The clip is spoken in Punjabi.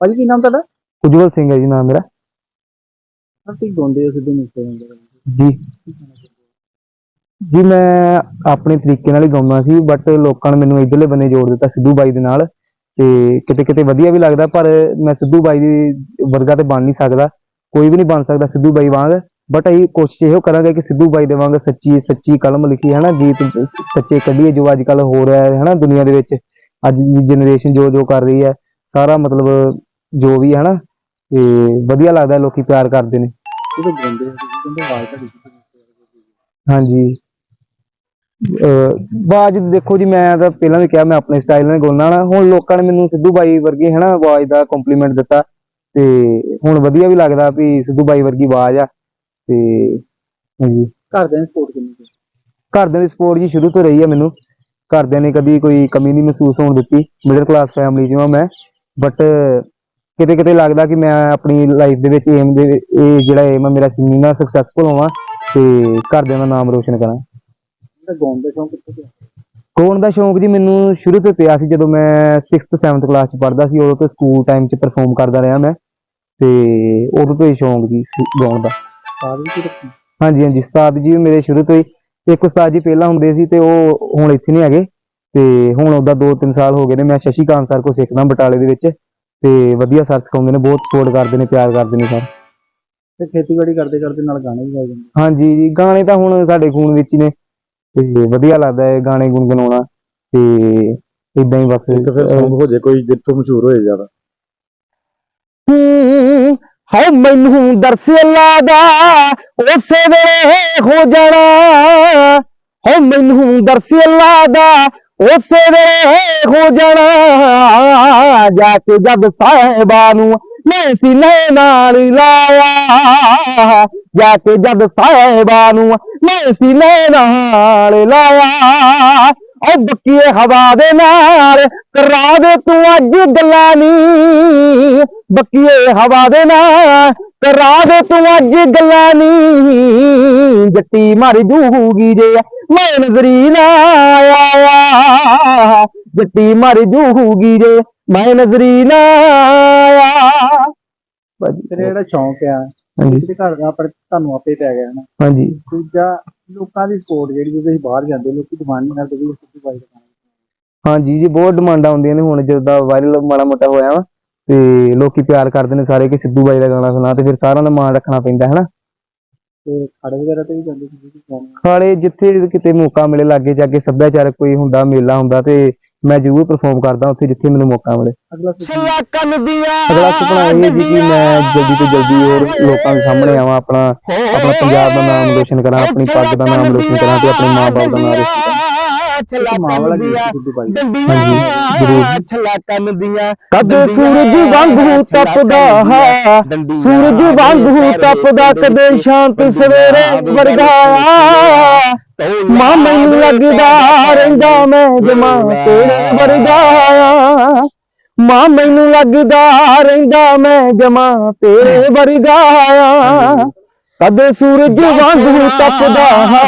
ਭਾਜੀ ਕੀ ਨਾਮ ਤੁਹਾਡਾ? ਉਜਵਲ ਸਿੰਘ ਹੈ ਜੀ ਨਾਮ ਮੇਰਾ। ਤੁਸੀਂ ਗਾਉਂਦੇ ਹੋ ਸਿੱਧੂ ਮੂਸੇਵਾਲੇ ਦਾ ਜੀ। ਜੀ ਮੈਂ ਆਪਣੇ ਤਰੀਕੇ ਨਾਲ ਹੀ ਗਾਉਂਦਾ ਸੀ ਬਟ ਲੋਕਾਂ ਨੇ ਮੈਨੂੰ ਇਧਰਲੇ ਬੰਨੇ ਜੋੜ ਦਿੱਤਾ ਸਿੱਧੂ ਬਾਈ ਦੇ ਨਾਲ ਤੇ ਕਿਤੇ ਕਿਤੇ ਵਧੀਆ ਵੀ ਲੱਗਦਾ ਪਰ ਮੈਂ ਸਿੱਧੂ ਬਾਈ ਦੀ ਵਰਗਾ ਤੇ ਬਣ ਨਹੀਂ ਸਕਦਾ। ਕੋਈ ਵੀ ਨਹੀਂ ਬਣ ਸਕਦਾ ਸਿੱਧੂ ਬਾਈ ਵਾਂਗ ਬਟ ਅਸੀਂ ਕੋਸ਼ਿਸ਼ ਇਹੋ ਕਰਾਂਗੇ ਕਿ ਸਿੱਧੂ ਬਾਈ ਦੇ ਵਾਂਗ ਸੱਚੀ ਸੱਚੀ ਕਲਮ ਲਿਖੀ ਹੈ ਨਾ ਗੀਤ ਸੱਚੇ ਕੱਢੀਏ ਜੋ ਅੱਜ ਕੱਲ ਹੋ ਰਿਹਾ ਹੈ ਹਨਾ ਦੁਨੀਆ ਦੇ ਵਿੱਚ। ਅੱਜ ਦੀ ਜਨਰੇਸ਼ਨ ਜੋ ਜੋ ਕਰ ਰਹੀ ਹੈ ਸਾਰਾ ਮਤਲਬ ਜੋ ਵੀ ਹੈ ਨਾ ਤੇ ਵਧੀਆ ਲੱਗਦਾ ਲੋਕੀ ਪਿਆਰ ਕਰਦੇ ਨੇ। ਜਦੋਂ ਗਾਉਂਦੇ ਹੋ ਕਹਿੰਦੇ ਆਵਾਜ਼ ਦੀ ਹਾਂਜੀ। ਆਵਾਜ਼ ਦੇਖੋ ਜੀ ਮੈਂ ਤਾਂ ਪਹਿਲਾਂ ਵੀ ਕਿਹਾ ਮੈਂ ਆਪਣੇ ਸਟਾਈਲ ਨਾਲ ਗਾਉਣਾ ਨਾ ਹੁਣ ਲੋਕਾਂ ਨੇ ਮੈਨੂੰ ਸਿੱਧੂ ਬਾਈ ਵਰਗੀ ਹਨਾ ਆਵਾਜ਼ ਦਾ ਕੰਪਲੀਮੈਂਟ ਦਿੱਤਾ ਤੇ ਹੁਣ ਵਧੀਆ ਵੀ ਲੱਗਦਾ ਵੀ ਸਿੱਧੂ ਬਾਈ ਵਰਗੀ ਆਵਾਜ਼ ਆ ਤੇ ਹਾਂਜੀ। ਘਰਦਿਆਂ ਨੇ ਸਪੋਰਟ ਕਿੰਨੀ ਘਰਦਿਆਂ ਦੀ ਸਪੋਰਟ ਜੀ ਸ਼ੁਰੂ ਤੋਂ ਰਹੀ ਆ ਮੈਨੂੰ। ਘਰਦਿਆਂ ਨੇ ਕਦੀ ਕੋਈ ਕਮੀ ਨਹੀਂ ਮਹਿਸੂਸ ਹੋਣ ਦਿੱਤੀ। ਮਿਡਲ ਕਲਾਸ ਫੈਮਿਲੀ ਆ ਮੈਂ। ਬਟ ਕਿਤੇ ਕਿਤੇ ਲੱਗਦਾ ਕਿ ਮੈਂ ਆਪਣੀ ਲਾਈਫ ਦੇ ਵਿੱਚ ਏਮ ਦੇ ਇਹ ਜਿਹੜਾ ਏਮ ਆ ਮੇਰਾ ਸਿੰਗਿੰਗ ਨਾਲ ਸਕਸੈਸਫੁਲ ਹੋਵਾਂ ਤੇ ਘਰਦਿਆਂ ਦਾ ਨਾਮ ਰੋਸ਼ਨ ਕਰਾਂ। ਗਾਉਣ ਦਾ ਸ਼ੌਂਕ ਕਿੱਥੋਂ ਪਿਆ? ਗਾਉਣ ਦਾ ਸ਼ੌਂਕ ਜੀ ਮੈਨੂੰ ਸ਼ੁਰੂ ਤੋਂ ਪਿਆ ਸੀ ਜਦੋਂ ਮੈਂ 6th 7th ਕਲਾਸ ਚ ਪੜ੍ਹਦਾ ਸੀ। ਉਦੋਂ ਤੋਂ ਸਕੂਲ ਟਾਈਮ ਚ ਪਰਫਾਰਮ ਕਰਦਾ ਰਿਹਾ ਮੈਂ। ਤੇ ਉਦੋਂ ਤੋਂ ਹੀ ਸ਼ੌਂਕ ਜੀ ਗਾਉਣ ਦਾ। ਵੀ ਰੱਖੀ? ਹਾਂਜੀ ਹਾਂਜੀ। ਉਸਤਾਦ ਜੀ ਮੇਰੇ ਸ਼ੁਰੂ ਤੋਂ ਹੀ ਇੱਕ ਉਸਤਾਦ ਜੀ ਪਹਿਲਾਂ ਹੁੰਦੇ ਸੀ ਤੇ ਉਹ ਹੁਣ ਇੱਥੇ ਨਹੀਂ ਹੈਗੇ ਤੇ ਹੁਣ ਉਹਦਾ 2-3 ਸਾਲ ਹੋ ਗਏ ਨੇ ਮੈਂ ਸ਼ਸ਼ੀ ਕਾਂਤ ਸਰ ਕੋ ਸਿੱਖਦਾ ਬਟਾਲੇ ਦੇ ਵਿੱਚ ਤੇ ਵਧੀਆ ਸਰ ਸਿਖਾਉਂਦੇ ਨੇ ਬਹੁਤ ਸਪੋਰਟ ਕਰਦੇ ਨੇ ਪਿਆਰ ਕਰਦੇ ਨੇ ਸਰ ਤੇ ਖੇਤੀਬਾੜੀ ਕਰਦੇ ਕਰਦੇ ਨਾਲ ਗਾਣੇ ਵੀ ਗਾ ਜਾਂਦੇ। ਹਾਂਜੀ ਜੀ ਗਾਣੇ ਤਾਂ ਹੁਣ ਸਾਡੇ ਖੂਨ ਵਿੱਚ ਹੀ ਨੇ ਤੇ ਵਧੀਆ ਲੱਗਦਾ ਹੈ ਗਾਣੇ ਗੁੰਗਣਾਉਣਾ ਤੇ ਇਦਾਂ ਹੀ ਬਸ ਇੱਕ ਫਿਰ ਸੌਂਗ ਹੋ ਜੇ ਕੋਈ ਜਿੱਥੋਂ ਮਸ਼ਹੂਰ ਹੋਏ ਜ਼ਿਆਦਾ। ਹੂੰ, ਹਾਏ ਮੈਨੂੰ ਦਰਸ ਅੱਲਾ ਦਾ ਉਸੇ ਵੇਲੇ ਹੋ ਜਾਣਾ ਹਾਏ ਮੈਨੂੰ ਦਰਸ ਅੱਲਾ ਦਾ ਉਸੇ ਵੇਲੇ ਹੋ ਜਾਣਾ ਜਾ ਕੇ ਜਦ ਸਾਹਿਬਾ ਨੂੰ ਮੈਂ ਸੀਨੇ ਨਾਲ ਲਾਇਆ ਜਾ ਕੇ ਜਦ ਸਾਹਿਬਾ ਨੂੰ ਮੈਂ ਸੀਨੇ ਨਾਲ ਲਾਇਆ ਉਹ ਬੱਕੀਏ ਹਵਾ ਦੇ ਨਾਲ ਕਰਾ ਦੇ ਤੂੰ ਅੱਜ ਗੱਲਾਂ ਨੀ ਬੱਕੀਏ ਹਵਾ ਦੇ ਨਾਲ ਕਰਾ ਦੇ ਤੂੰ ਅੱਜ ਗੱਲਾਂ ਨੀ। ਜੱਟੀ ਮਰ ਜੂਗੀ ਜੇ ਮੈਂ ਨਜ਼ਰੀ ਨਾ ਆਇਆ। ਜੱਟੀ ਮਰ ਜੂਗੀ ਜੇ ਮੈਂ ਨਜ਼ਰੀ ਨਾ ਆਇਆ। ਭਾਜੀ ਤੇਰਾ ਜਿਹੜਾ ਸ਼ੌਂਕ ਆ ਹਾਂਜੀ। ਜਿਹਦੇ ਘਰ ਦਾ ਪਰ ਤੁਹਾਨੂੰ ਆਪੇ ਪੈ ਗਿਆ ਨਾ। ਹਾਂਜੀ। ਦੂਜਾ ਲੋਕਾਂ ਦੀ ਸਪੋਰਟ ਜਿਹੜੀ ਜਦੋਂ ਅਸੀਂ ਬਾਹਰ ਜਾਂਦੇ ਲੋਕੀ ਡਿਮਾਂਡ ਨਹੀਂ ਕਰਦੇ ਇਹ ਸਿੱਧੂ ਬਾਈ ਹਾਂਜੀ ਜੀ ਬਹੁਤ ਡਿਮਾਂਡਾਂ ਆਉਂਦੀਆਂ ਨੇ ਹੁਣ ਜਦੋਂ ਦਾ ਵਾਇਰਲ ਮਾੜਾ ਮੋਟਾ ਹੋਇਆ ਵਾ। ਤੇ ਲੋਕੀ ਪਿਆਰ ਕਰਦੇ ਨੇ ਸਾਰੇ ਕਿ ਸਿੱਧੂ ਬਾਈ ਦਾ ਗਾਣਾ ਸੁਣਾ ਤੇ ਫਿਰ ਸਾਰਿਆਂ ਦਾ ਮਾਣ ਰੱਖਣਾ ਪੈਂਦਾ ਹੈ ਨਾ ਤੇ ਖੜੇ ਵਗੈਰਾ ਤੇ ਵੀ ਜਾਂਦੇ ਸੀ ਤੁਸੀਂ ਗਾਣੇ? ਖਾਲੇ ਜਿੱਥੇ ਕਿਤੇ ਮੌਕਾ ਮਿਲੇ ਲਾਗੇ ਜਾ ਕੇ ਸੱਭਿਆਚਾਰਕ ਕੋਈ ਹੁੰਦਾ ਮੇਲਾ ਹੁੰਦਾ ਤੇ ਮੈਂ ਜ਼ਰੂਰ ਪਰਫਾਰਮ ਕਰਦਾ ਉੱਥੇ ਜਿੱਥੇ ਮੈਨੂੰ ਮੌਕਾ ਮਿਲੇ। ਅਗਲਾ ਕੰਨ ਦੀਆਂ ਅਗਲਾ ਸੁਪਨਾ ਇਹ ਹੈ ਜੀ ਕਿ ਮੈਂ ਜਲਦੀ ਤੋਂ ਜਲਦੀ ਹੋਰ ਲੋਕਾਂ ਦੇ ਸਾਹਮਣੇ ਆਵਾਂ ਆਪਣਾ ਆਪਣਾ ਪੰਜਾਬ ਦਾ ਨਾਮ ਰੋਸ਼ਨ ਕਰਾਂ ਆਪਣੀ ਪੱਗ ਦਾ ਨਾਮ ਰੋਸ਼ਨ ਕਰਾਂ ਤੇ ਆਪਣੇ ਮਾਪੇ ਦਾ ਨਾਮ ਰੋਸ਼ਨ ਕਰਾਂ। ਇੱਕ ਮਾਂ ਵਾਲਾ ਗੀਤ ਸੀ ਸਿੱਧੂ ਬਾਈ ਦਾ ਹਾਂਜੀ। ਜ਼ਰੂਰ ਛਲਾ ਕੰਨ ਦੀਆਂ ਕਦੇ ਸੂਰਜ ਵਾਂਗੂ ਤਪਦਾ ਹੈ। ਸੂਰਜ ਵਾਂਗੂ ਤਪਦਾ ਕਦੇ ਸ਼ਾਂਤ ਸਵੇਰੇ ਵਰਗਾ ਮਾਂ ਮੈਨੂੰ ਲੱਗਦਾ ਰਹਿੰਦਾ ਮੈਂ ਜਮਾ ਤੇਰੇ ਵਰਗਾ ਮਾਂ ਮੈਨੂੰ ਲੱਗਦਾ ਰਹਿੰਦਾ ਮੈਂ ਜਮਾ ਤੇਰੇ ਵਰਗਾ ਕਦੇ ਸੂਰਜ ਵਾਂਗੂ ਤਪਦਾ ਹੈ